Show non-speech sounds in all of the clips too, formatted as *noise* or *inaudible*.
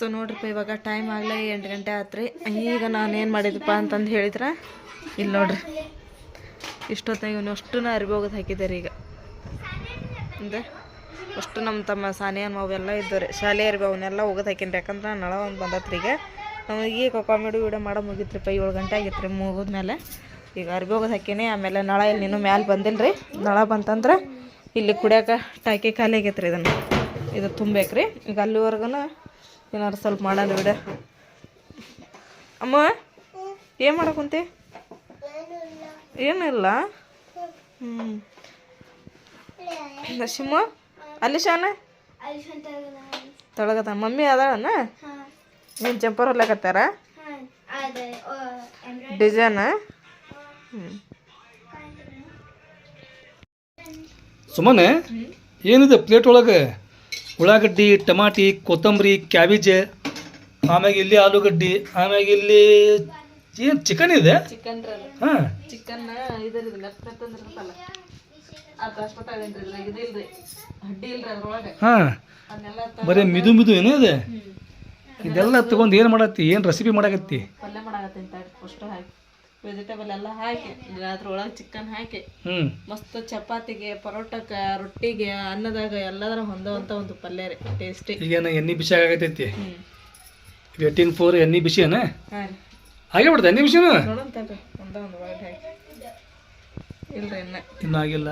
So ನೋಡ್ರಿಪ್ಪ, ಇವಾಗ time ಆಗಲೇ ಎಂಟು ಗಂಟೆ ಆತ್ರಿ. ಈಗ ನಾನು ಏನು ಮಾಡಿದಪ್ಪ ಅಂತಂದು ಹೇಳಿದ್ರೆ? ಇಲ್ಲಿ ನೋಡ್ರಿ. ಇಷ್ಟೊತ್ತಾಗ ಇವನು ಅಷ್ಟು ಅರಿವಿ ಹೋಗೋದು ಹಾಕಿದ್ದಾರೆ ಈಗ. ಅಂದ್ರೆ ಅಷ್ಟು ನಮ್ಮ ತಮ್ಮ ಸಾನಿಯನ್ ಅವೆಲ್ಲ ಇದ್ದವ್ರಿ. ಶಾಲೆ ಅರಿವಿ ಅವನ್ನೆಲ್ಲ ಹೋಗೋದು ಹಾಕಿನ್ರಿ. ಯಾಕಂದ್ರೆ ನಳ ಒಂದು ಬಂದತ್ರಿ ಈಗ. ನಮಗೆ ಈಗ ಕಾಮಿಡಿ ವೀಡಿಯೋ ಮಾಡೋ ಮುಗಿತ್ರಿಪ್ಪ. ಏಳು ಗಂಟೆ ಆಗಿತ್ತು ರೀ ಮುಗಿದ್ಮೇಲೆ. ಈಗ ಅರ್ಬಿ ಹೋಗೋದು ಹಾಕಿನಿ. ಆಮೇಲೆ ನಳ ಇಲ್ಲಿ ನೀನು ಮ್ಯಾಲೆ ಬಂದಿಲ್ಲ ರೀ ನಳ ಬಂತಂದ್ರೆ ಇಲ್ಲಿ ಕುಡಿಯೋಕೆ ಟಾಕಿ ಖಾಲಿ ಆಗೈತೆ ರೀ ಇದನ್ನು. ಇದು ತುಂಬೇಕ್ರಿ ಈಗ ಅಲ್ಲಿವರೆಗೂ ಏನಾರು ಸ್ವಲ್ಪ ಮಾಡೋಣ ಬಿಡ. ಅಮ್ಮ, ಏನು ಮಾಡಕ್ಕುಂತಿ ಏನಿಲ್ಲ. ಹ್ಞೂ ನಶಿಮ ಅಲಿಶಾನ ಶಾನ? ತೊಳಗದ ಮಮ್ಮಿ ಅದಾಳನ? ನೀನು ಜಂಪರ್ ಹೊಲಕತ್ತಾರ ಡಿಸೈನ? ಹ್ಞೂ ಸುಮ್ಮನೆ ಏನಿದೆ ಪ್ಲೇಟ್ ಒಳಗೆ? ಉಳ್ಳಾಗಡ್ಡಿ ಟಮಾಟಿ ಕೊತ್ತಂಬರಿ ಕ್ಯಾಬೇಜ್ ಆಮ್ಯಾಗ ಇಲ್ಲಿ ಆಲೂಗಡ್ಡಿ ಆಮ್ಯಾಗ ಇಲ್ಲಿ ಏನು ಚಿಕನ್ ಇದೆ? ಚಿಕನ್ ಹಾಂ. ಚಿಕನ್ ಬರೀ ಮಿದು ಮಿದು ಏನೋ ಇದೆ? ಇದೆಲ್ಲ ತಗೊಂಡು ಏನು ಮಾಡತ್ತಿ ಏನು ರೆಸಿಪಿ ಮಾಡಕತ್ತಿ? ವೆಜಿಟೇಬಲ್ ಎಲ್ಲ ಹಾಕಿ ಅದ್ರೊಳಗೆ ಚಿಕನ್ ಹಾಕಿ ಮಸ್ತ್ ಚಪಾತಿಗೆ ಪರೋಟಕ್ಕೆ ರೊಟ್ಟಿಗೆ ಅನ್ನದಾಗ ಎಲ್ಲದರ ಹೊಂದುವಂತ ಒಂದು ಪಲ್ಯ ರೀ ಟೇಸ್ಟಿ ಈಗ ಎಣ್ಣೆ ಬಿಸಿ ಆಗತೈತಿ ಏಟೀನ್ ಫೋರ್ ಎಣ್ಣೆ ಬಿಸಿ ಏನ? ಹಾಗೆ ಬಿಡ್ತ ಎಣ್ಣೆ ಬಿಸಿನು? ಇಲ್ರಿ ಇನ್ನ ಇನ್ನೂ ಆಗಿಲ್ಲ.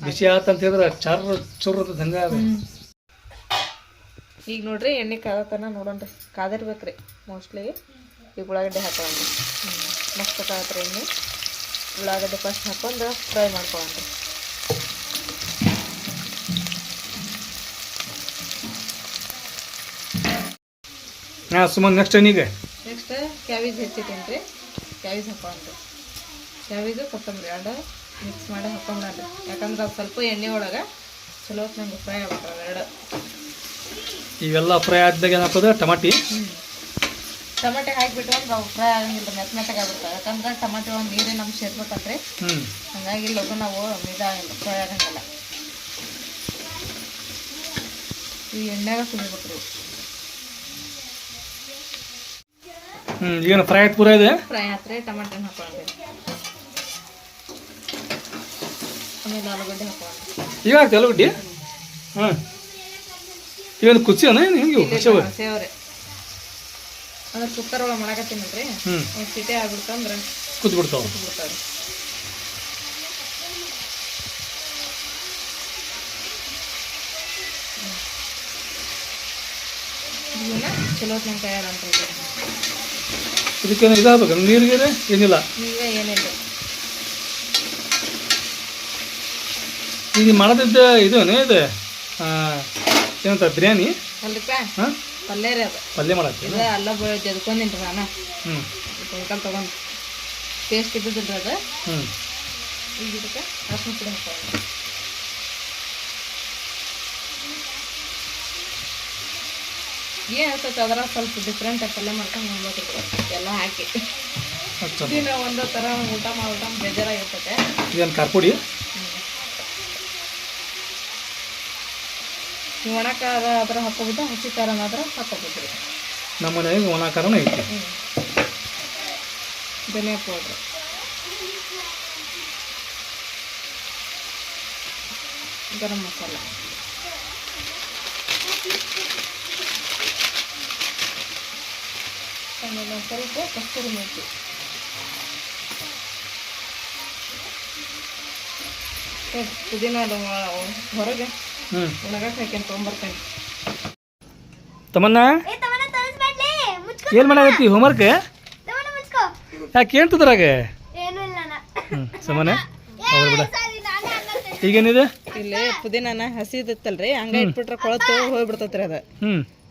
ಬಿಸಿ ಆತಂತ ಹೇಳಿದ್ರೆ ಚರ್ ಚುರ್ ಹಂಗ ಈಗ ನೋಡ್ರಿ ಎಣ್ಣೆ ಕಾದತನ ನೋಡೋಣ್ರಿ ಕಾದಿರ್ಬೇಕ್ರಿ ಮೋಸ್ಟ್ಲಿ ಈಗ ಉಳ್ಳಾಗಡ್ಡೆ ಹಾಕೊಳ್ಳೋಣ ಹ್ಞೂ ಮಸ್ತ್ ಕಾದತ್ರಿ ಎಣ್ಣೆ. ಉಳ್ಳಾಗಡ್ಡೆ ಫಸ್ಟ್ ಹಾಕೊಂಡು ಫ್ರೈ ಮಾಡ್ಕೊಳ್ಳೋಣ ಹಾಂ ಸುಮ್ಮನೆ ನೆಕ್ಸ್ಟ್ ಎಣ್ಣೆಗೆ ನೆಕ್ಸ್ಟ್ ಕ್ಯಾಬೇಜ್ ಹೆಚ್ಚಿಟ್ಟೇನು ರೀ ಕ್ಯಾಬೇಜ್ ಹಾಕೊಂಡು ಕ್ಯಾಬೇಜು ಕೊತ್ತಂಬರಿ ಎರಡು ಮಿಕ್ಸ್ ಮಾಡಿ ಹಾಕೊಂಡ್ರಿ. ಯಾಕಂದ್ರೆ ಅದು ಸ್ವಲ್ಪ ಎಣ್ಣೆ ಒಳಗೆ ಚಲೋ ನಂಗೆ ಫ್ರೈ ಆಗ್ಬೇಕು ಎರಡು. ಇವೆಲ್ಲ ಫ್ರೈ ಆದ್ಮೇಲೆ ಏನು ಹಾಕೋದು ಟಮಾಟಿ. ಟಮಾಟೆ ಹಾಕಿಬಿಟ್ಟು ಅಂದ್ರೆ ಅವು ಫ್ರೈ ಆಗಂಗಿಲ್ಲ ಮೆತ್ತ ಮೆತ್ತಗೆ ಆಗ್ಬಿಡ್ತಾವೆ ಯಾಕಂದ್ರೆ ಟೊಮೆಟೊ ಒಂದು ನೀರಿನ ನಮ್ಗೆ ಇರ್ಬೇಕಲ್ರಿ ಹ್ಞೂ ಹಂಗಾಗಿ ಲಘು ನಾವು ಇದಾಗಿಲ್ಲ ಫ್ರೈ ಆಗಂಗಿಲ್ಲ ಈ ಎಣ್ಣೆಗ ಸುರಿಬೇಕು ರೀ ಹ್ಞೂ ಏನು ಫ್ರೈ ಆಯ್ತು ಪೂರ ಇದೆ? ಫ್ರೈ ಆತ್ರೆ ಟಮಾಟೆ ಹಾಕೊಳ್ಳಿ ಆಮೇಲೆ ಆಲೂಗಡ್ಡೆ ಹಾಕೊಳ್ಳಿ ಈಗ ಹಾಕ್ತಿ ಆಲೂಗಡ್ಡೆ? ಹಾಂ ಇವೇನು ಕುಚ್ಚಿನ ಏನು? ಹೆಂಗೆ ಸೇವ್ರೆ. ಅಂದ್ರೆ ಕುಕ್ಕರ್ ಒಳಗೆ ಮಾಡಕತ್ತೀನಲ್ರಿ ಒಂದು ಸಿಟಿ ಆಗ್ಬಿಡ್ತಂದ್ರೆ ಕುದ್ದು ಬಿಡ್ತಾವೆ ಬಿಡ್ತಾವೆ ಇದನ್ನ ಚಲೋ ತಯಾರಂತ ಇದಕ್ಕೇನು ಇದಾಗಬೇಕು? ನೀರಿಗೆ ಏನಿಲ್ಲ? ಈಗ ಏನಿಲ್ಲ. ಈಗ ಮಾಡೋದಿದ್ದ ಇದು? ಏನೇ ಇದೆ ಏನಂತ ಬಿರಿಯಾನಿ? ಅಲ್ರಿಪ್ಪ? ಹಾಂ? ಪಲ್ಯ ರೀ ಅದು. ಪಲ್ಯ ಮಾಡತ್ತಿ ಇದು ಅಲ್ಲ ಬೆಳೆ ಜದ್ಕೊಂದಿನ್ರಿ ನಾನು. ಹ್ಞೂ ಕುಂಕಲ್ ತೊಗೊಂಡು ಟೇಸ್ಟ್ ಇದ್ದಿದ್ರಿ ಅದು. ಹ್ಞೂ ಈಗ ಇದಕ್ಕೆ ಅರಶಿನ ಪುಡಿ ಹಾಕೊಳ್ಳಿ ಏನು ಇರ್ತೈತೆ ಅದ್ರ ಸ್ವಲ್ಪ ಡಿಫ್ರೆಂಟ್ ಪಲ್ಯ ಮಾಡ್ಕೊಂಡು ಹೋಗ್ಬೇಕು ಎಲ್ಲ ಹಾಕಿ. ದಿನ ಒಂದೇ ಥರ ಊಟ ಮಾಡಿ ಊಟ ಬೇಜಾರಾಗಿರ್ತೈತೆ ಇದೇನು ಕಾರ್ಪುಡಿ ಒಣ ಖಾರ ಹಾಕೋಬಿಟ್ಟು ಹಾಕೋಬೋದು ಹಸಿ ಖಾರ ಆದ್ರೆ ಹಾಕೋಬೋದು ರೀ ನಮ್ಮ ಮನೆಯಾಗ ಒಣ ಖಾರನೂ ಐತಿ ಧನಿಯಾ ಪೌಡ್ರ್. ಗರಂ ಮಸಾಲ. ಆಮೇಲೆ ಒಂದು ಸ್ವಲ್ಪ ಕಸ್ತೂರಿ ಮೆಣಸು ಏ, ಪುದೀನ ಹೊರಗೆ. ಒಣಗಕ್ಕೆ ಹಾಕ್ಯಂತ ತೊಗೊಂಬರ್ತೇನೆ ತಮ್ಮನ್ನ ಏನು ಮಾಡಾಕತ್ತಿ ಹೋಮ್ವರ್ಕ್ ಯಾಕೆ ಕೇಳ್ತದ್ರಾಗ? ಸಮನೆ ಹೌದು ಬಿಡ. ಈಗೇನಿದೆ? ಇಲ್ಲಿ ಪುದೀನಾನ ಹಸಿದಿತ್ತಲ್ರಿ ಹಂಗ ಇಟ್ಬಿಟ್ರೆ ಕೊಳತು ಹೋಗ್ಬಿಡ್ತೈತ್ರಿ ಅದು.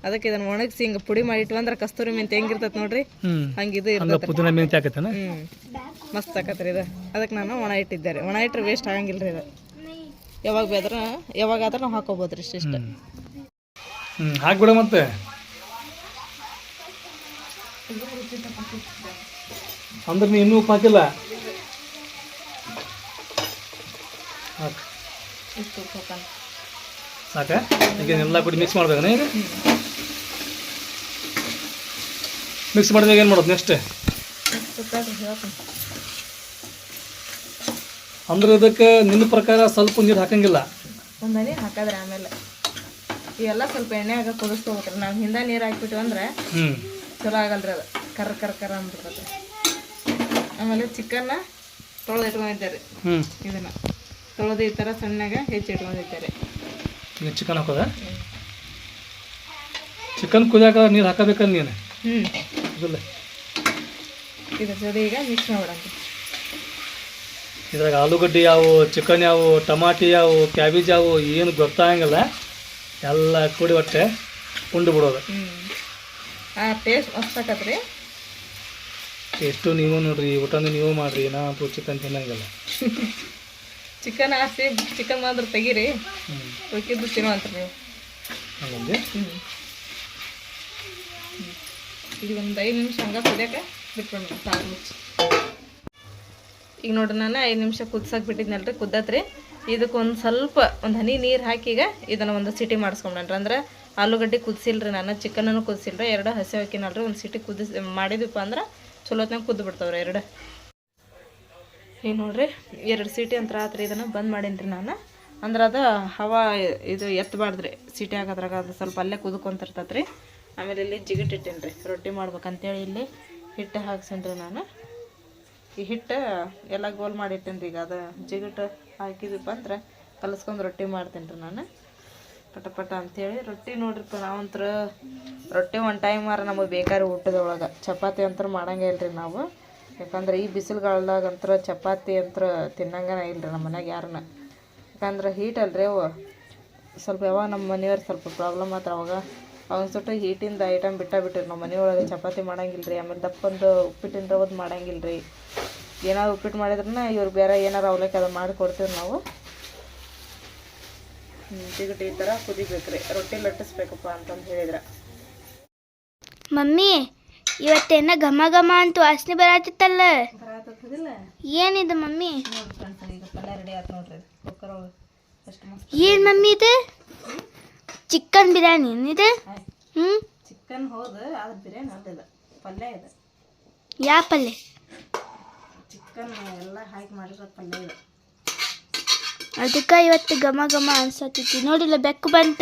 ಅದಕ್ಕೆ ಇದನ್ನ ಒಣಗಿಸಿ ಹಿಂಗೆ ಪುಡಿ ಮಾಡಿ ಇಟ್ವಂದ್ರೆ ಕಸ್ತೂರಿ ಮೆಂತೆ ಹೆಂಗಿರ್ತೈತೆ ನೋಡ್ರಿ? ಹಂಗಿದು ಹಂಗೆ ಇರ್ತೈತೆ ಪುದೀನ ಮೆಂತಿ ಹಾಕತ್ತೇನ? ಹ್ಞೂ ಮಸ್ತ್ ಆಕತ್ರಿ ಇದು. ಅದಕ್ಕೆ ನಾನು ಒಣ ಇಟ್ಟಿದ್ದೆ ರೀ. ಒಣ ಇಟ್ಟರೆ ವೇಸ್ಟ್ ಆಗಂಗಿಲ್ಲ ರೀ ಇದು. ಯಾವಾಗ ಬೇದ್ರ, ಯಾವಾಗಾದ್ರೂ ನಾವು ಹಾಕೋಬೋದು ರೀ ಇಷ್ಟ ಹ್ಞೂ ಹಾಕ್ಬಿಡ ಮತ್ತೆ. ಅಂದ್ರೆ ನೀ ಇನ್ನೂ ಉಪ್ಪು ಹಾಕಿಲ್ಲ? ಹಾಕ್. ಸಾಕ? ಈಗ ಎಲ್ಲ ಮಿಕ್ಸ್ ಮಾಡ್ಬೇಕನ ಈಗ? ಮಿಕ್ಸ್ ಮಾಡಿದಾಗ ಏನು ಮಾಡೋದು ನೆಕ್ಸ್ಟ್ ಅಂದ್ರೆ ಅದಕ್ಕೆ ನಿನ್ನ ಪ್ರಕಾರ ಸ್ವಲ್ಪ ನೀರು ಹಾಕಂಗಿಲ್ಲ? ಒಂದು ಹನಿ ಹಾಕಿದ್ರೆ ಆಮೇಲೆ. ಇವೆಲ್ಲ ಸ್ವಲ್ಪ ಎಣ್ಣೆ ಎಣ್ಣೆಯಾಗ ಕುದಿಸ್ಕೋಬೇಕ್ರಿ. ನಾವು ಹಿಂದೆ ನೀರು ಹಾಕ್ಬಿಟ್ಟು ಅಂದ್ರೆ ಹ್ಞೂ ಚಲೋ ಆಗಲ್ರಿ ಅದು. ಕರ್ ಕರ್ ಕರ ಅಂದ್ಬಿಡ್ತದೆ ಆಮೇಲೆ ಚಿಕನ್ನ ತೊಳೆದು ಇಟ್ಕೊಂಡಿದ್ದಾರೆ. ಹ್ಞೂ ಇದನ್ನು. ತೊಳೆದು ಈ ಥರ ಸಣ್ಣಗೆ ಹೆಚ್ಚಿ ಇಟ್ಕೊಂಡಿದ್ದಾರೆ. ಈಗ ಚಿಕನ್ ಹಾಕೋದ? ಚಿಕನ್ ಕುದಿಯಾಕ ನೀರು ಹಾಕಬೇಕಲ್ಲ ನೀನು? ಹ್ಞೂ ಇದ್ರ ಜೊತೆ ಈಗ ಮಿಕ್ಸ್ ಮಾಡೋಣ ಇದ್ರಾಗ ಆಲೂಗಡ್ಡೆ ಯಾವು ಚಿಕನ್ ಯಾವು ಟಮಾಟಿ ಯಾವು ಕ್ಯಾಬೇಜ್ ಯಾವು ಏನು ಗೊತ್ತಾಗಂಗಿಲ್ಲ. ಎಲ್ಲ ಕೂಡಿ ಒಟ್ಟೆ ಉಂಡು ಬಿಡೋದು. ಟೇಸ್ಟ್ ಮಸ್ತಾಕತ್ರಿ ಎಷ್ಟು ನೀವು ನೋಡ್ರಿ ಊಟನೂ ನೀವು ಮಾಡ್ರಿ ಏನಂತೂ ಚಿಕನ್ ತಿನ್ನಂಗಿಲ್ಲ. ಚಿಕನ್ ಆಸಿ ಚಿಕನ್ ಮಾತ್ರ ತೆಗೀರಿ. ಉಳ್ಕಿದ್ದು ತಿನ್ನುವಂತ ನೀವು. ಹಂಗಂದ್ರೆ ಈಗ ಒಂದು ಐದು ನಿಮಿಷ ಹಂಗೆ ಕುದಿಯಕ್ಕೆ ಬಿಟ್ಬಿಡೋಣ ಸಾಕು. ಮುಚ್ಚಿ ಈಗ ನೋಡ್ರಿ ನಾನು ಐದು ನಿಮಿಷ ಕುದ್ಸಕ್ಕೆ ಬಿಟ್ಟಿದ್ನಲ್ರಿ ಕುದ್ದತ್ರಿ. ಇದಕ್ಕೆ ಒಂದು ಸ್ವಲ್ಪ ಒಂದು ಹನಿ ನೀರು ಹಾಕಿ ಈಗ ಇದನ್ನು ಒಂದು ಸಿಟಿ ಮಾಡಿಸ್ಕೊಂಡ್ರಿ ಅಂದ್ರೆ ಆಲೂಗಡ್ಡೆ ಕುದಿಸಿಲ್ರಿ ನಾನು, ಚಿಕನನ್ನು ಕುದಿಸಿಲ್ರಿ, ಎರಡು ಹಸಿ ಹಾಕಿನಲ್ರಿ, ಒಂದು ಸಿಟಿ ಕುದಿಸ್ ಮಾಡಿದ್ವಿಪ್ಪ ಅಂದ್ರೆ ಚಲೋತ್ನಾಗ ಕುದ್ದು ಬಿಡ್ತಾವ್ರಿ ಎರಡು. ಈಗ ನೋಡ್ರಿ, ಎರಡು ಸೀಟಿ ಅಂತ ರಾತ್ರಿ ಇದನ್ನು ಬಂದ್ ಮಾಡೀನಿ ನಾನು. ಅಂದ್ರೆ ಅದು ಹವಾ ಇದು ಎತ್ತಬಾರ್ದ್ರಿ ಸೀಟಿ ಹಾಕೋದ್ರಾಗ ಅದು ಸ್ವಲ್ಪ ಅಲ್ಲೇ ಕುದ್ಕೊಂತಿರ್ತತ್ರಿ. ಆಮೇಲೆ ಇಲ್ಲಿ ಜಿಗಿಟ್ ಇಟ್ಟೀನಿ ರೀ ರೊಟ್ಟಿ ಮಾಡ್ಬೇಕಂತೇಳಿ ಇಲ್ಲಿ ಹಿಟ್ಟು ಹಾಕ್ಸೇನಿ ನಾನು. ಈ ಹಿಟ್ಟು ಎಲ್ಲ ಗೋಲ್ ಮಾಡಿಟ್ಟೇನಿ ರೀ ಈಗ. ಅದು ಜಿಗಟು ಹಾಕಿದ್ವಿಪ್ಪ ಅಂದ್ರೆ ಕಲಸ್ಕೊಂಡು ರೊಟ್ಟಿ ಮಾಡ್ತೀನಿ ರೀ ನಾನು. ಪಟ ಪಟ ಅಂಥೇಳಿ ರೊಟ್ಟಿ ನೋಡ್ರಿಪ್ಪ ನಾವಂತ್ರ ರೊಟ್ಟಿ ಒನ್ ಟೈಮ್ ಮಾರ ನಮಗೆ ಬೇಕಾದ್ರೆ ಊಟದೊಳಗೆ ಚಪಾತಿ ಅಂತೂ ಮಾಡಂಗೆ ಇಲ್ರಿ ನಾವು. ಯಾಕಂದ್ರೆ ಈ ಬಿಸಿಲುಗಾಲದಾಗ ಅಂತ್ರ ಚಪಾತಿ ಅಂತ್ರ ತಿನ್ನಂಗನ ಇಲ್ರಿ ನಮ್ಮ ಮನ್ಯಾಗ ಯಾರನ್ನ ಯಾಕಂದ್ರೆ ಹೀಟ್ ಅಲ್ರಿ ಅವು. ಸ್ವಲ್ಪ ಯಾವಾಗ ನಮ್ಮ ಮನೆಯವ್ರು ಸ್ವಲ್ಪ ಪ್ರಾಬ್ಲಮ್ ಆತ ಅವಾಗ ಅವಾಗ ಸುಟ್ಟು ಹೀಟಿಂದ ಐಟಮ್ ಬಿಟ್ಟ ಬಿಟ್ಟಿರಿ ನಮ್ಮ ಮನೆಯೊಳಗೆ ಚಪಾತಿ ಮಾಡಂಗಿಲ್ಲ ರೀ ಆಮೇಲೆ ದಪ್ಪಂದು ಉಪ್ಪಿಟ್ಟಿನ ರವದ್ದು ಮಾಡಂಗಿಲ್ಲ ರೀ ಏನಾದ್ರು ಉಪ್ಪಿಟ್ಟು ಮಾಡಿದ್ರೆ ಇವ್ರು ಬೇರೆ ಏನಾರು ಅವಲಕ್ಕಿ ಅದು ಮಾಡಿ ಕೊಡ್ತೀವಿ ನಾವು. ಜಿಗಟ್ ಈ ಥರ ಕುದಿಬೇಕ್ರಿ. ರೊಟ್ಟಿ ಲಟ್ಟಿಸ್ಬೇಕಪ್ಪ ಅಂತಂದು ಹೇಳಿದ್ರೆ. ಮಮ್ಮಿ ಇವತ್ತೇನ ಘಮ ಘಮ ಅಂತ ವಾಸನೆ ಬರತ್ತಿತ್ತಲ್ಲ ಏನಿದು ಮಮ್ಮಿ? ಏನು ಮಮ್ಮಿ ಇದು? ಚಿಕನ್ ಬಿರಿಯಾನಿ ಏನಿದೆ? ಹ್ಞೂ ಹ್ಮ್? ಚಿಕನ್ ಹೌದು ಆದ್ರೆ ಬಿರಿಯಾನಿ ಅಲ್ಲಿದ ಪಲ್ಯ ಇದೆ. ಯಾ ಪಲ್ಯ? ಚಿಕನ್ ಎಲ್ಲ ಹಾಕಿ ಮಾಡಿರೋ ಪಲ್ಯ ಇದೆ ಅದಕ್ಕೆ ಇವತ್ತು ಘಮ ಘಮ ಅನ್ಸತ್ತಿತ್ತು. ನೋಡಿಲ್ಲ ಬೆಕ್ಕು ಬಂತ.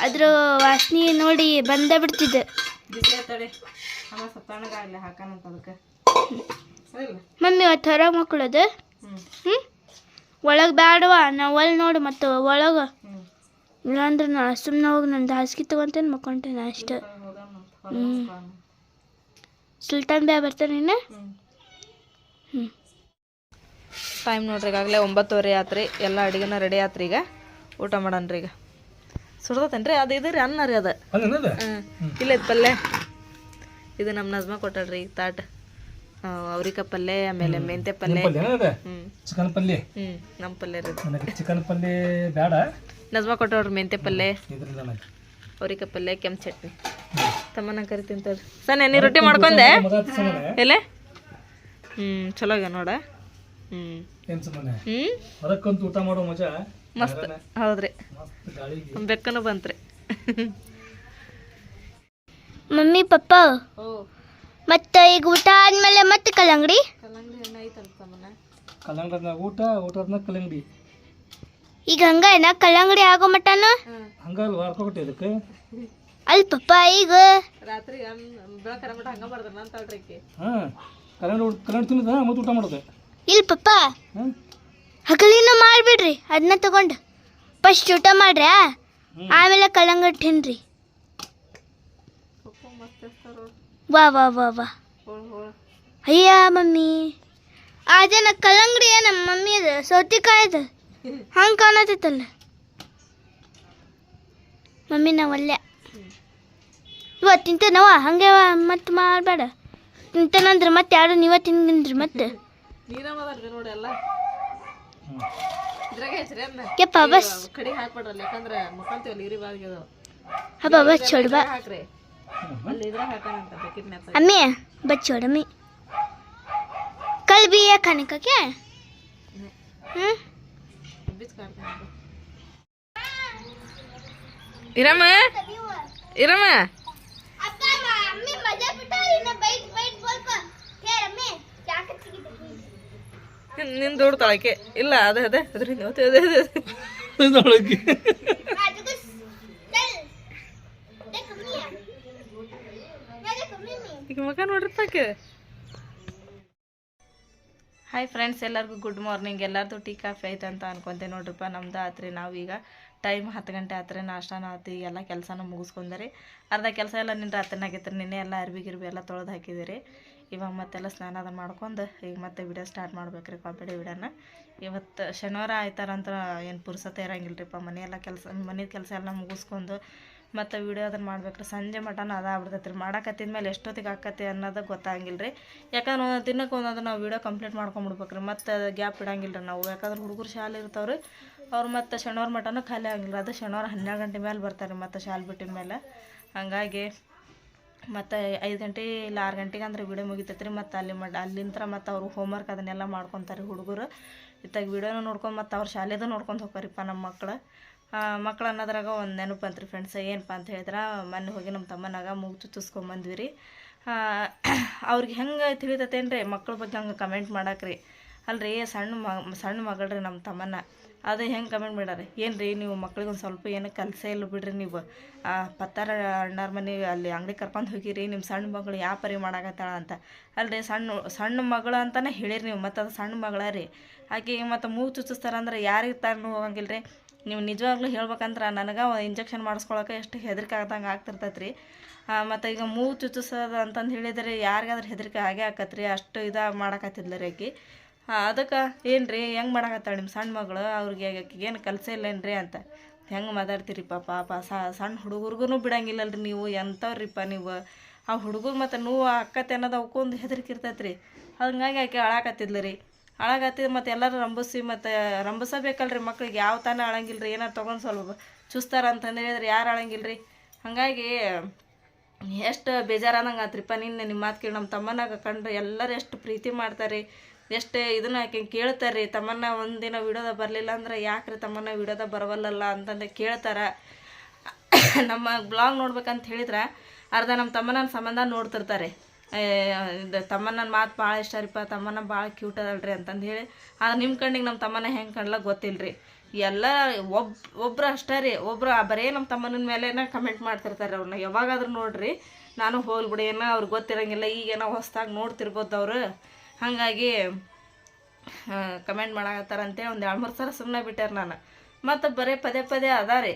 ಅದ್ರ ವಾಸನೆ ನೋಡಿ ಬಂದ ಬಿಡ್ತಿದ್ದೆ. ತಡಿ ಹಾಕೋಣಂತ ಅದಕ್ಕೆ. ಮಮ್ಮಿ ಇವತ್ತು ಹೊರಗೆ ಮಕ್ಕಳದು ಹ್ಞೂ ಹ್ಮ್? ಒಳಗೆ ಬೇಡವಾ ನಾವು ಒಲ್ ನೋಡು ಮತ್ತು ಒಳಗೆ. ಇಲ್ಲಾಂದ್ರೆ ನಾ ಸುಮ್ಮನೆ ಹೋಗಿ ನಂದು ಹಾಸಿಗೆ ತೊಗೊಂತೇನೆ ಮಕ್ಕೊಂತೇನೆ ಅಷ್ಟೇ. ಹ್ಞೂ ಸುಲ್ತಾನ್ ಬ್ಯಾ ಬರ್ತಾನೆ ನೀನು ಹ್ಞೂ ಹ್ಞೂ ಟೈಮ್ ನೋಡ್ರಿ ಈಗಾಗಲೇ ಒಂಬತ್ತುವರೆ ಆತ್ರಿ. ಎಲ್ಲ ಅಡುಗೆನ ರೆಡಿ ಆತ್ರಿ ಈಗ. ಊಟ ಮಾಡೋಣ್ರಿ ಈಗ. ಸುಡ್ದತೇನ್ರಿ? ಅದು ಇದು ರೀ ಅನ್ನ ರೀ ಅದು. ಇಲ್ಲ ಇದು ಪಲ್ಯ. ಇದು ನಮ್ಮ ನಜ್ಮ ಕೊಟ್ಟಾಳ್ರಿ ಈಗ ತಾಟ್. ಅವ್ರಿಕಾಯಿ ಪಲ್ಯ ಆಮೇಲೆ ಮೆಂತೆ ಪಲ್ಯ. ಚಿಕನ್ ಪಲ್ಯ? ಹ್ಞೂ ನಮ್ಮ ಪಲ್ಯ ರೀ ಚಿಕನ್ ಪಲ್ಯ ಬೇಡ ನಜ್ಮ ಕೊಟ್ಟವ್ರಿ ಮೆಂತೆ ಪಲ್ಯ. ಅವ್ರಿಕಾಯಿ ಪಲ್ಯ ಕೆಂಪು ಚಟ್ನಿ. ತಮ್ಮನ ಕರಿತೀನಿ ತೋರಿ ಸಣ್ಣ ನೀ ರೊಟ್ಟಿ ಮಾಡ್ಕೊಂಡೆ? ಎಲ್ಲೇ ಎಲೆ? ಹ್ಞೂ ಚಲೋ ಆಗ್ಯ ನೋಡ. ಹ್ಞೂ ಏನು ಸುಮ್ಮನೆ? ಹ್ಞೂ ಊಟ ಮಾಡೋ ಮಜಾ? ಮಸ್ತ್. ಹೌದ್ರಿ. ಬೆಕ್ಕನು ಬಂತ್ರಿ. ಮಮ್ಮಿ ಪಪ್ಪ. ಓ. ಮತ್ತೆ ಈಗ ಊಟ ಆದ್ಮೇಲೆ ಮತ್ತೆ ಕಲ್ಲಂಗಡಿ? ಕಲ್ಲಂಗಡಿ ಊಟ ಊಟದ ಕಲ್ಲಂಗಡಿ. ಈಗ ಹಂಗ ಏನ ಕಲ್ಲಂಗಡಿ ಆಗೋ ಮಟನ ಹಂಗಲ್ವಾ? ವಾರ್ಕೊಬಿಟ್ಟೆ ಇದಕ್ಕೆ ಅಲ್ಲಿ ಪಪ್ಪ ಈಗ. ರಾತ್ರಿ ಬೆಳಕರ ಮಟ ಹಂಗ ಬರ್ದ ನಾನು ಅಲ್ರಿ ಹಾಂ ಊಟ ಕಲ್ಲಂಗಡಿ ತಿನ್ನದ? ಮತ್ತೆ ಊಟ ಮಾಡೋದು? ಇಲ್ಲಿ ಪಪ್ಪ. ಹಗಲಿನ ಮಾಡ್ಬಿಡ್ರಿ ಅದನ್ನ ತಗೊಂಡು. ಫಸ್ಟ್ ಊಟ ಮಾಡ್ರಿ ಆಮೇಲೆ ಕಲ್ಲಂಗಡಿ ತಿನ್ರಿ. ವಾ ವಾ ವಾ ವಾ. ಅಯ್ಯ ಮಮ್ಮಿ. ಅದೇನ ಕಲ್ಲಂಗಡಿ ಏನ ಮಮ್ಮಿ ಅದು ಸೌತಿಕಾಯ್ದ ಹಂಗೆ ಕಾಣತೈತಲ್ಲ ಮಮ್ಮಿ ನಾವಲ್ಲೇ ಇವತ್ತು ತಿಂತೇನವ? ಹಂಗೆ ಮತ್ತೆ ಮಾಡಬೇಡ. ತಿಂತೇನಂದ್ರೆ ಮತ್ತೆ ಯಾರು ನೀವ ತಿಂದ್ರಿ ಮತ್ತೆ. ಕೆಪ್ಪ ಬಸ್. ಕಡೆ ಯಾಕಂದ್ರೆ ನೀರಿ ಬಸ್ ಚೊಡ್ಬ. ಅಮ್ಮಿ ಬಸ್ ಚೊಡಮ್ಮಿ ಕಲ್ ಬೀಯ ಕನಕಕ್ಕೆ? ಹ್ಞೂ ಇರಮ್ಮ ಇರಮ್ಮ. ನಿನ್ ತೊಳಕೆ. ಇಲ್ಲ ಅದೇ ಅದೇ ಅದ್ರಿಂದ ಅದೇ ಅದೇ ಈಗ ಮಗ ನೋಡ್ರಿಪ್ಪಾಕೆ ಹಾಯ್ ಫ್ರೆಂಡ್ಸ್ ಎಲ್ಲರಿಗೂ ಗುಡ್ ಮಾರ್ನಿಂಗ್ ಎಲ್ಲರದು ಟೀ ಕಾಫಿ ಆಯ್ತು ಅಂತ ಅನ್ಕೊಂತೆ ನೋಡ್ರಪ್ಪ ನಮ್ದು ಆತ್ರಿ. ನಾವೀಗ ಟೈಮ್ ಹತ್ತು ಗಂಟೆ ಆತ್ರಿ ನಾಷ್ಟಾನ ಆತು ಎಲ್ಲ ಕೆಲಸನ ಮುಗಿಸ್ಕೊಂಡರಿ ಅರ್ಧ ಕೆಲಸ ಎಲ್ಲ ನಿನ್ನ ರಾತ್ರಿನಾಗಿತ್ತು ಆಗೈತ್ರಿ ನಿನ್ನೆ ಎಲ್ಲ ಅರ್ಬಿ ಗಿರ್ಬಿ ಎಲ್ಲ ತೊಳೆದು ಹಾಕಿದಿರಿ ಇವಾಗ ಮತ್ತೆಲ್ಲ ಸ್ನಾನ ಅದು ಮಾಡ್ಕೊಂಡು ಈಗ ಮತ್ತೆ ವಿಡಿಯೋ ಸ್ಟಾರ್ಟ್ ಮಾಡ್ಬೇಕ್ರಿ ಕಾಪಿಡಿ ವಿಡಿಯೋನ ಇವತ್ತು ಶನಿವಾರ ಆಯ್ತಾರಂತ ಏನು ಪುರ್ಸತೆ ಇರಂಗಿಲ್ಲರಿಪ್ಪ ಮನೆಯೆಲ್ಲ ಕೆಲಸ ಮನೆ ಕೆಲಸ ಎಲ್ಲ ಮುಗಿಸ್ಕೊಂಡು ಮತ್ತು ವಿಡಿಯೋ ಅದನ್ನು ಮಾಡ್ಬೇಕ್ರಿ. ಸಂಜೆ ಮಟನ ಅದ ರೀ ಮಾಡಕತ್ತಿದ ಮೇಲೆ ಎಷ್ಟೊತ್ತಿಗೆ ಆಕತಿ ಅನ್ನೋದು ಗೊತ್ತಾಗಿಲ್ಲ ರೀ ಯಾಕಂದ್ರೆ ಒಂದೊಂದು ದಿನಕ್ಕೆ ಒಂದೊಂದು ನಾವು ವೀಡಿಯೋ ಕಂಪ್ಲೀಟ್ ಮಾಡ್ಕೊಂಬಿಡ್ಬೇಕು ರೀ ಮತ್ತು ಗ್ಯಾಪ್ ಇಡಂಗಿಲ್ಲ ರೀ ನಾವು. ಯಾಕಂದ್ರೆ ಹುಡುಗರು ಶಾಲೆ ಇರ್ತಾವ್ರಿ. ಅವ್ರು ಮತ್ತು ಶನಿವಾರ ಮಟನೂ ಖಾಲಿ ಆಗಿಲ್ಲ ಅದು ಶನಿವಾರ ಹನ್ನೆರಡು ಗಂಟೆ ಮೇಲೆ ಬರ್ತಾರೆ ಮತ್ತು ಶಾಲೆ ಬಿಟ್ಟಿದ ಮೇಲೆ. ಹಂಗಾಗಿ ಮತ್ತು ಐದು ಗಂಟೆ, ಇಲ್ಲ ಆರು ಗಂಟೆಗೆ ಅಂದ್ರೆ ವೀಡಿಯೋ ಮುಗಿತೈತೆ ರೀ ಮತ್ತು ಅಲ್ಲಿ ಮಡ್ ಅಲ್ಲಿಂದ ಮತ್ತು ಅವರು ಹೋಮ್ವರ್ಕ್ ಅದನ್ನೆಲ್ಲ ಮಾಡ್ಕೊತಾರೆ ಹುಡುಗರು. ಇತ್ತಾಗ ವೀಡಿಯೋನೂ ನೋಡ್ಕೊಂಡು ಮತ್ತು ಅವ್ರ ಶಾಲೆದು ನೋಡ್ಕೊಂಡು ಹೋಗ್ತಾರಿಪ್ಪ ನಮ್ಮ ಮಕ್ಕಳು ಮಕ್ಳು ಅನ್ನೋದ್ರಾಗ ಒಂದು ನೆನಪು ಅಂತ ರೀ ಫ್ರೆಂಡ್ಸ್ ಏನಪ್ಪ ಅಂತ ಹೇಳಿದ್ರೆ, ಮೊನ್ನೆ ಹೋಗಿ ನಮ್ಮ ತಮ್ಮನಾಗ ಮೂಗು ಚುಚ್ಚಿಸ್ಕೊಂಬಂದ್ವಿ ರೀ ಅವ್ರಿಗೆ ಹೆಂಗೆ ತಿಳಿತೈತೇನು ರೀ ಮಕ್ಳ ಬಗ್ಗೆ ಹಂಗೆ ಕಮೆಂಟ್ ಮಾಡಾಕ್ರಿ. ಅಲ್ರಿ ಸಣ್ಣ ಮ ಸಣ್ಣ ಮಗಳ್ರಿ ನಮ್ಮ ತಮ್ಮನ. ಅದು ಹೆಂಗೆ ಕಮೆಂಟ್ ಮಾಡ್ಯಾರ ಏನು ರೀ ನೀವು ಮಕ್ಳಿಗೆ ಒಂದು ಸ್ವಲ್ಪ ಏನು ಕಲಸೇ ಇಲ್ಲ ಬಿಡ್ರಿ ನೀವು. ಆ, ಪತ್ತಾರ ಅಣ್ಣಾರ ಮನೆ ಅಲ್ಲಿ ಅಂಗಡಿ ಕರ್ಕೊಂಡು ಹೋಗಿರಿ ನಿಮ್ಮ ಸಣ್ಣ ಮಗಳು ಯಾವ ಪರಿ ಮಾಡಾಕತ್ತಾಳ ಅಂತ. ಅಲ್ರಿ, ಸಣ್ಣ ಸಣ್ಣ ಮಗಳು ಅಂತಲೇ ಹೇಳಿರಿ ನೀವು, ಮತ್ತು ಅದು ಸಣ್ಣ ಮಗಳ ರೀ. ಆಕೆ ಮತ್ತು ಮೂಗು ಚುಚ್ಚಿಸ್ತಾರಂದ್ರೆ ಯಾರಿಗೆ ತಾನು ಹೋಗಂಗಿಲ್ಲ ರೀ ನೀವು ನಿಜವಾಗ್ಲೂ ಹೇಳ್ಬೇಕಂದ್ರೆ ನನಗೆ ಇಂಜೆಕ್ಷನ್ ಮಾಡಿಸ್ಕೊಳಕ್ಕೆ ಎಷ್ಟು ಹೆದರಿಕೆ ಆಗ್ದಂಗೆ ಆಗ್ತಿರ್ತೈತೆ ರೀ ಮತ್ತು ಈಗ ಮೂಗು ಚುಚ್ಚಿಸೋದು ಅಂತಂದು ಹೇಳಿದರೆ ಯಾರಿಗಾದ್ರೂ ಹೆದರಿಕೆ ಆಗೇ ಆಕತ್ರಿ. ಅಷ್ಟು ಇದಾಗ ಮಾಡಕತ್ತಿದ್ಲ ರೀ ಆಕಿ. ಅದಕ್ಕೆ ಏನು ರೀ ಹೆಂಗೆ ಮಾಡಕತ್ತಾಳೆ ನಿಮ್ಮ ಸಣ್ಣ ಮಗಳು? ಅವ್ರಿಗೆ ಏನು ಕಲಸೇ ರೀ ಅಂತ. ಹೆಂಗೆ ಮಾತಾಡ್ತೀರಿ ಪಾಪ ಸಣ್ಣ ಹುಡುಗರ್ಗೂ ಬಿಡಂಗಿಲ್ಲಲ್ರಿ ನೀವು, ಎಂಥವ್ರಿಪ್ಪ ನೀವು. ಆ ಹುಡುಗರು ಮತ್ತು ನೋವು ಅಕ್ಕತ್ತೆ ಅನ್ನೋದು ಅವಕ್ಕೊಂದು ಹೆದರಿಕೆ ಇರ್ತೈತೆ ರೀ ಹಂಗಾಗಿ ಆಕೆ ಅಳಾಕತ್ತಿದ್ಲು ರೀ ಅಳಾಗತ್ತಿದ್ ಮತ್ತು ಎಲ್ಲರೂ ರಂಬಿಸಿ ಮತ್ತು ರಂಬಿಸಬೇಕಲ್ರಿ ಮಕ್ಳಿಗೆ. ಯಾವ ತಾನೇ ಅಳಂಗಿಲ್ಲ ರೀ ಏನಾರು ತೊಗೊಂಡು ಸ್ವಲ್ಪ ಚುಸ್ತಾರ ಅಂತಂದು ಹೇಳಿದ್ರೆ ಯಾರು ಅಳಂಗಿಲ್ಲ ರೀ ಹಾಗಾಗಿ ಎಷ್ಟು ಬೇಜಾರಾದಂಗೆ ಆತ್ರಿಪ್ಪ ನಿನ್ನೆ ನಿಮ್ಮ ಮಾತು ಕೇಳಿ ನಮ್ಮ ತಮ್ಮನಾಗ ಕಂಡ್ರೆ ಎಲ್ಲರೂ ಎಷ್ಟು ಪ್ರೀತಿ ಮಾಡ್ತಾರೆ. ಎಷ್ಟು ಇದನ್ನ ಆಕೆ ಕೇಳ್ತಾರೆ ರೀ ತಮ್ಮನ್ನ ಒಂದಿನ ವಿಡೋದ ಬರಲಿಲ್ಲ ಅಂದ್ರೆ ಯಾಕ್ರಿ ತಮ್ಮನ್ನ ವಿಡೋದ ಬರವಲ್ಲಲ್ಲ ಅಂತಂದು ಕೇಳ್ತಾರೆ. ನಮ್ಮ ಬ್ಲಾಗ್ ನೋಡ್ಬೇಕಂತ ಹೇಳಿದ್ರೆ, ಅರ್ಧ ನಮ್ಮ ತಮ್ಮನ ಸಂಬಂಧ ನೋಡ್ತಿರ್ತಾರೆ. ಇದು ತಮ್ಮನ ಮಾತು ಭಾಳ ಇಷ್ಟ ರೀಪ್ಪ ತಮ್ಮನ ಭಾಳ ಕ್ಯೂಟ್ ಅದಲ್ರಿ ಅಂತಂದು ಹೇಳಿ. ಆದ್ರೆ ನಿಮ್ಮ ಕಣ್ಣಿಗೆ ನಮ್ಮ ತಮ್ಮನ ಹೆಂಗೆ ಕಣ್ಲ ಗೊತ್ತಿಲ್ಲ ಎಲ್ಲ ಒಬ್, ಒಬ್ರು ಅಷ್ಟೇ ರೀ, ಒಬ್ರು ಬರೇ ನಮ್ಮ ತಮ್ಮನ ಮೇಲೇನ ಕಮೆಂಟ್ ಮಾಡ್ತಿರ್ತಾರೆ ಅವ್ರನ್ನ ಯಾವಾಗಾದ್ರೂ ನೋಡ್ರಿ, ನಾನು ಹೋಗ್ಬಿಡಿ ಏನೋ ಅವ್ರಿಗೆ ಗೊತ್ತಿರಂಗಿಲ್ಲ, ಈಗೇನೋ ಹೊಸ್ದಾಗಿ ನೋಡ್ತಿರ್ಬೋದು ಅವರು. ಹಾಗಾಗಿ ಕಮೆಂಟ್ ಮಾಡಾಕತ್ತಾರ ಅಂತೇಳಿ ಒಂದು ಎರಡು ಮೂರು ಸಲ ಸುಮ್ಮನೆ ಬಿಟ್ಟಾರ ನಾನು. ಮತ್ತು ಬರೀ ಪದೇ ಪದೇ ಅದ ರೀ.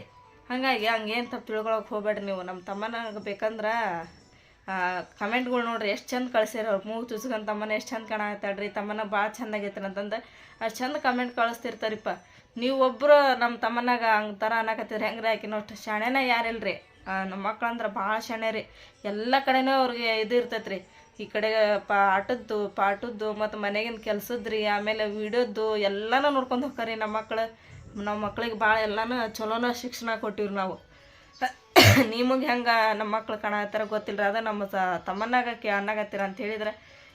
ಹಾಗಾಗಿ ಹಂಗೇನು ತಪ್ಪು ತಿಳ್ಕೊಳಕ್ಕೆ ಹೋಗ್ಬೇಡ್ರಿ ನೀವು. ನಮ್ಮ ತಮ್ಮನಾಗ ಬೇಕಂದ್ರೆ ಕಮೆಂಟ್ಗಳು ನೋಡ್ರಿ ಎಷ್ಟು ಚಂದ ಕಳಿಸಿರ ಅವ್ರು ಮೂಗು ಚುಚ್ಕೊಂಡ್ ತಮ್ಮನ ಎಷ್ಟು ಚಂದ ಕಾಣತ್ತಾಳ್ರಿ ತಮ್ಮನ ಭಾಳ ಚಂದಾಗೈತೆ ಅಂತಂದು ಅಷ್ಟು ಚಂದ ಕಮೆಂಟ್ ಕಳಿಸ್ತಿರ್ತಾರಿಪ್ಪ. ನೀವು ಒಬ್ಬರು ನಮ್ಮ ತಮ್ಮನಾಗ ಹಂಗೆ ಥರ ಅನ್ನಕತ್ತೀರಿ ಹೆಂಗ್ರಿ ಆಕಿನ ಅಷ್ಟು ಶಾಣೆನ ಯಾರಿಲ್ರಿ? ನಮ್ಮ ಮಕ್ಳು ಅಂದ್ರೆ ಭಾಳ ಶಾಣೆ ರೀ. ಎಲ್ಲ ಕಡೆನೂ ಅವ್ರಿಗೆ ಇದು ಇರ್ತೈತೆ ರೀ ಈ ಕಡೆ ಪಾಠದ್ದು ಪಾಠದ್ದು ಮತ್ತು ಮನೆಗಿನ ರೀ ಆಮೇಲೆ ವಿಡಿಯೋದ್ದು ಎಲ್ಲನೂ ನೋಡ್ಕೊಂಡು ಹೋಗ್ತಾರೆ ನಮ್ಮ ಮಕ್ಳು. ನಮ್ಮ ಮಕ್ಳಿಗೆ ಭಾಳ ಎಲ್ಲನೂ ಚಲೋನ ಶಿಕ್ಷಣ ಕೊಟ್ಟಿವ್ರಿ ನಾವು. *coughs* ನಿಮಗೆ ಹೆಂಗೆ ನಮ್ಮ ಮಕ್ಳು ಕಾಣತ್ತಾರ ಗೊತ್ತಿಲ್ಲ ಅದು ನಮ್ಮ ತಮ್ಮನಾಗ ಕೇ ಅನ್ನಾಗತ್ತೀರ ಅಂತ ಹೇಳಿದ್ರೆ,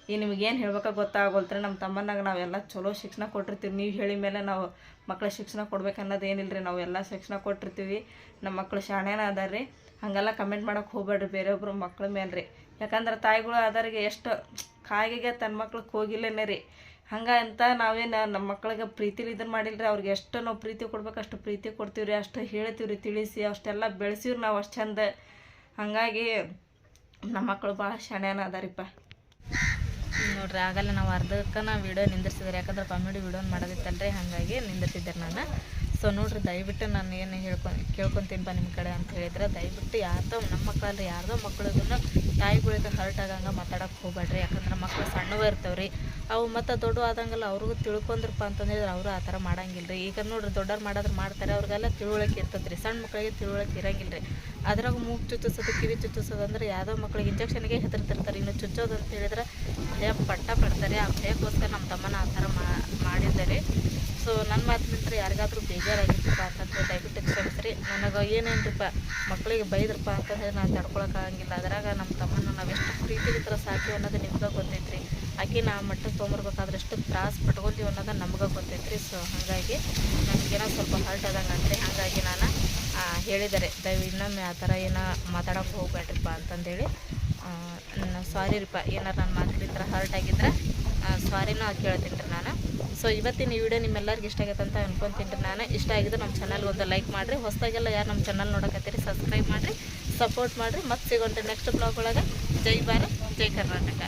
ಈ ನಿಮಗೇನು ಹೇಳ್ಬೇಕಾ ಗೊತ್ತಾಗೋಲ್ತ್ರಿ ನಮ್ಮ ತಮ್ಮನಾಗ ನಾವೆಲ್ಲ ಚಲೋ ಶಿಕ್ಷಣ ಕೊಟ್ಟಿರ್ತೀವಿ. ನೀವು ಹೇಳಿ ಮೇಲೆ ನಾವು ಮಕ್ಕಳ ಶಿಕ್ಷಣ ಕೊಡ್ಬೇಕು ಅನ್ನೋದು ನಾವು ಎಲ್ಲ ಶಿಕ್ಷಣ ಕೊಟ್ಟಿರ್ತೀವಿ. ನಮ್ಮ ಮಕ್ಳು ಶಾಣೆನ ಅದಾರ ರೀ ಹಾಗೆಲ್ಲ ಕಮೆಂಟ್ ಮಾಡೋಕೆ ಹೋಗ್ಬೇಡ್ರಿ ಬೇರೆಯೊಬ್ರು ಮಕ್ಳ ಮೇಲೆ ರೀ ಯಾಕಂದ್ರೆ ತಾಯಿಗಳು ಅದರಿಗೆ ಎಷ್ಟು ಕಾಯಿಗೆ ತನ್ನ ಮಕ್ಳಿಗೆ ಹೋಗಿಲ್ಲೇನೆ ರೀ. ಹಂಗೆ ಅಂತ ನಾವೇನು ನಮ್ಮ ಮಕ್ಳಿಗೆ ಪ್ರೀತಿಲಿ ಇದನ್ನು ಮಾಡಿಲ್ರಿ, ಅವ್ರಿಗೆ ಎಷ್ಟು ನಾವು ಪ್ರೀತಿ ಕೊಡ್ಬೇಕು ಅಷ್ಟು ಪ್ರೀತಿ ಕೊಡ್ತೀವಿ ರೀ, ಅಷ್ಟು ಹೇಳ್ತೀವಿ ರೀ, ತಿಳಿಸಿ, ಅಷ್ಟೆಲ್ಲ ಬೆಳೆಸಿವ್ರಿ ನಾವು ಅಷ್ಟು ಚಂದ. ಹಾಗಾಗಿ ನಮ್ಮ ಮಕ್ಕಳು ಭಾಳ ಶಾಣ್ಯಾನ ಅದಾರಿಪ್ಪ. ನೋಡ್ರಿ, ಆಗಲ್ಲ, ನಾವು ಅರ್ಧಕ್ಕೆ ನಾವು ವಿಡಿಯೋ ನಿಂದಿರ್ಸಿದ್ರೆ. ಯಾಕಂದ್ರೆ ಕಾಮಿಡಿ ವಿಡಿಯೋ ಮಾಡೋದಿತ್ತಲ್ರಿ, ಹಾಗಾಗಿ ನಿಂದಿರ್ಸಿದ್ದೆ ನಾನು. ಸೊ ನೋಡ್ರಿ, ದಯವಿಟ್ಟು ನಾನು ಏನು ಹೇಳ್ಕೊ, ಕೇಳ್ಕೊತೀನಿ ಬಾ ನಿಮ್ಮ ಕಡೆ ಅಂತ ಹೇಳಿದ್ರೆ, ದಯವಿಟ್ಟು ಯಾರ್ದೋ ನಮ್ಮ ಮಕ್ಕಳಲ್ಲಿ ಯಾರ್ದೋ ಮಕ್ಕಳಿಗೂ ತಾಯಿಗಳಿಗೆ ಹರ್ಟ್ ಆಗಂಗೆ ಮಾತಾಡೋಕೆ ಹೋಗ್ಬೇಡ್ರಿ. ಯಾಕಂದ್ರೆ ಮಕ್ಕಳು ಸಣ್ಣವ ರೀ ಅವು ಮತ್ತು ದೊಡ್ಡ ಆದಂಗೆಲ್ಲ ಅವ್ರಿಗೂ ತಿಳ್ಕೊಂಡ್ರಪ್ಪ ಅಂತಂದಿದ್ರೆ ಅವರು ಆ ಥರ ಮಾಡಂಗಿಲ್ಲ ರೀ ಈಗ ನೋಡ್ರಿ, ದೊಡ್ಡವ್ರು ಮಾಡಾದ್ರೆ ಮಾಡ್ತಾರೆ, ಅವ್ರಿಗೆಲ್ಲ ತಿಳುವಳಿಕೆ ಇರ್ತದೆ ರೀ ಸಣ್ಣ ಮಕ್ಕಳಿಗೆ ತಿಳುವಳಿಕೆ ಇರಂಗಿಲ್ಲ ರೀ ಅದ್ರಾಗ ಮೂಗು ಚುಚ್ಚಿಸೋದು, ಕಿವಿ ಚುಚ್ಚಿಸೋದು ಅಂದ್ರೆ ಯಾವುದೋ ಮಕ್ಕಳಿಗೆ ಇಂಜೆಕ್ಷನ್ಗೆ ಹೆದರ್ತಿರ್ತಾರೆ. ಇನ್ನು ಚುಚ್ಚೋದು ಅಂತ ಹೇಳಿದ್ರೆ ಭಯ ಪಟ್ಟ ಪಡ್ತಾರೆ. ಆ ಭಯಕ್ಕೋಸ್ಕರ ನಮ್ಮ ತಮ್ಮನ ಆ ಥರ ಮಾಡಿದ್ದಾರೆ. ಸೊ ನನ್ನ ಮಾತಿನಿಂದ ಯಾರಿಗಾದ್ರೂ ಬೇಜಾರಾಗಿತ್ತಪ್ಪ ಅಂತಂದರೆ ದಯವಿಟ್ಟು ಕ್ಷಮಿಸ್ರಿ. ನನಗೆ ಏನೇನ್ರಿಪ್ಪ ಮಕ್ಕಳಿಗೆ ಬೈದ್ರಪ್ಪ ಅಂತಂದರೆ ನಾನು ತಡ್ಕೊಳಕ್ಕಾಗಂಗಿಲ್ಲ ಅದ್ರಾಗ ನಮ್ಮ ತಮ್ಮನ ನಾವು ಎಷ್ಟು ಪ್ರೀತಿ ಥರ ಸಾಕಿ ಅನ್ನೋದು ನಿಮ್ಗೆ ಗೊತ್ತೈತ್ರಿ. ಆಕೆ ನಾ ಮಟ್ಟಕ್ಕೆ ತೊಗೊಂಬರ್ಬೇಕಾದ್ರೆ ಎಷ್ಟು ತ್ರಾಸು ಪಟ್ಕೊಂತೀವಿ ಅನ್ನೋದು ನಮ್ಗೆ ಗೊತ್ತೈತ್ರಿ. ಸೊ, ಹಾಗಾಗಿ ನನಗೇನೋ ಸ್ವಲ್ಪ ಹರ್ಟ್ ಆದಂಗೆ ಅಂದರೆ ಹಾಗಾಗಿ ನಾನು ಹೇಳಿದ್ದಾರೆ ದಯವಿ ಇನ್ನೊಮ್ಮೆ ಆ ಥರ ಏನೋ ಮಾತಾಡೋಕೆ ಹೋಗ್ಬೇಡ್ರಿಪ್ಪ ಅಂತಂದೇಳಿ. ಸಾರಿ ರೀಪ್ಪ, ಏನಾರು ನನ್ನ ಮಾತು ಈ ಥರ ಹರ್ಟ್ ಆಗಿದ್ರೆ ಸಾರಿನೂ ಕೇಳ್ತೀನಿ ರೀ ನಾನು. ಸೊ ಇವತ್ತಿನ ಈ ವಿಡಿಯೋ ನಿಮ್ಮೆಲ್ಲರಿಗೂ ಇಷ್ಟ ಆಗೈತೆ ಅಂತ ಅನ್ಕೊಂತೀನಿ ರೀ ನಾನು. ಇಷ್ಟ ಆಗಿದ್ರೆ ನಮ್ಮ ಚಾನಲ್ ಒಂದು ಲೈಕ್ ಮಾಡಿರಿ. ಹೊಸದಾಗೆಲ್ಲ ಯಾರು ನಮ್ಮ ಚಾನಲ್ ನೋಡಕತ್ತೀರಿ ಸಬ್ಸ್ಕ್ರೈಬ್ ಮಾಡಿರಿ ಸಪೋರ್ಟ್ ಮಾಡಿರಿ. ಮತ್ತೆ ಸಿಗೋಣ್ರಿ ನೆಕ್ಸ್ಟ್ ಬ್ಲಾಗ್ ಒಳಗೆ. ಜೈ ಭಾರತ್, ಜೈ ಕರ್ನಾಟಕ.